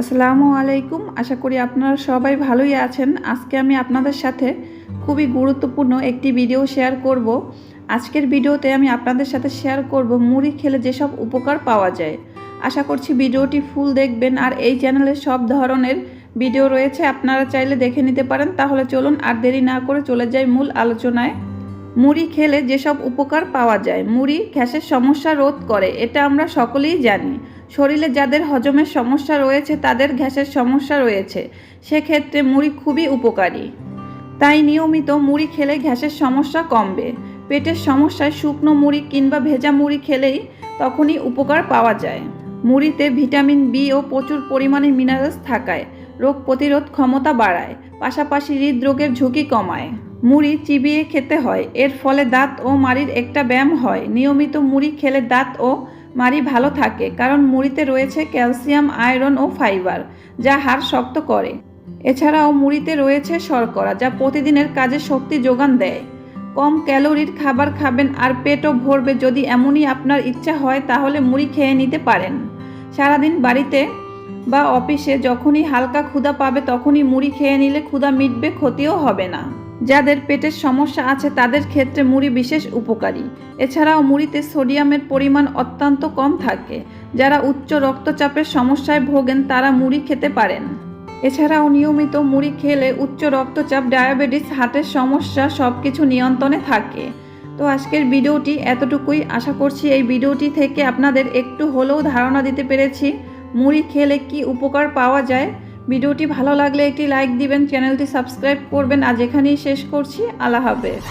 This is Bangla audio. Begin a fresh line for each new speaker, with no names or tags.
আসসালামু আলাইকুম। আশা করি আপনারা সবাই ভালোই আছেন। আজকে আমি আপনাদের সাথে খুবই গুরুত্বপূর্ণ একটি ভিডিও শেয়ার করব। আজকের ভিডিওতে আমি আপনাদের সাথে শেয়ার করব মুড়ি খেলে যেসব উপকার পাওয়া যায়। আশা করছি ভিডিওটি ফুল দেখবেন আর এই চ্যানেলে সব ধরনের ভিডিও রয়েছে। আপনারা চাইলে দেখে নিতে পারেন। তাহলে চলুন আর দেরি না করে চলে যাই মূল আলোচনায়। মুড়ি খেলে যেসব উপকার পাওয়া যায়, মুড়ি গ্যাসের সমস্যা রোধ করে, এটা আমরা সকলেই জানি। শরীরে যাদের হজমের সমস্যা রয়েছে, তাদের গ্যাসের সমস্যা রয়েছে। সেক্ষেত্রে মুড়ি খুবই উপকারী। তাই নিয়মিত মুড়ি খেলে গ্যাসের সমস্যা কমবে। পেটের সমস্যায় শুকনো মুড়ি কিংবা ভেজা মুড়ি খেলেই তখনই উপকার পাওয়া যায়। মুড়িতে ভিটামিন বি ও প্রচুর পরিমাণে মিনারেলস থাকায় রোগ প্রতিরোধ ক্ষমতা বাড়ায়। পাশাপাশি হৃদরোগের ঝুঁকি কমায়। মুড়ি চিবিয়ে খেতে হয়। এর ফলে দাঁত ও মাড়ির একটা ব্যায়াম হয়। নিয়মিত মুড়ি খেলে দাঁত ও মাড়ি ভালো থাকে, কারণ মুড়িতে রয়েছে ক্যালসিয়াম, আয়রন ও ফাইবার, যা হাড় শক্ত করে। এছাড়াও মুড়িতে রয়েছে শর্করা, যা প্রতিদিনের কাজে শক্তি যোগান দেয়। কম ক্যালোরির খাবার খাবেন আর পেটও ভরবে। যদি এমনই আপনার ইচ্ছা হয়, তাহলে মুড়ি খেয়ে নিতে পারেন। সারাদিন বাড়িতে বা অফিসে যখনই হালকা ক্ষুধা পাবে, তখনই মুড়ি খেয়ে নিলে ক্ষুধা মিটবে, ক্ষতিও হবে না। যাদের পেটের সমস্যা আছে তাদের ক্ষেত্রে মুড়ি বিশেষ উপকারী। এছাড়াও মুড়িতে সোডিয়ামের পরিমাণ অত্যন্ত কম থাকে। যারা উচ্চ রক্তচাপের সমস্যায় ভোগেন তারা মুড়ি খেতে পারেন। এছাড়াও নিয়মিত মুড়ি খেলে উচ্চ রক্তচাপ, ডায়াবেটিস, হার্টের সমস্যা সব কিছু নিয়ন্ত্রণে থাকে। তো আজকের ভিডিওটি এতটুকুই। আশা করছি এই ভিডিওটি থেকে আপনাদের একটু হলেও ধারণা দিতে পেরেছি। মুড়ি খেলে কি উপকার পাওয়া যায়? ভিডিওটি ভালো লাগলে একটি লাইক দিবেন, চ্যানেলটি সাবস্ক্রাইব করবেন। আজ এখানেই শেষ করছি। আল্লাহ হাফেজ।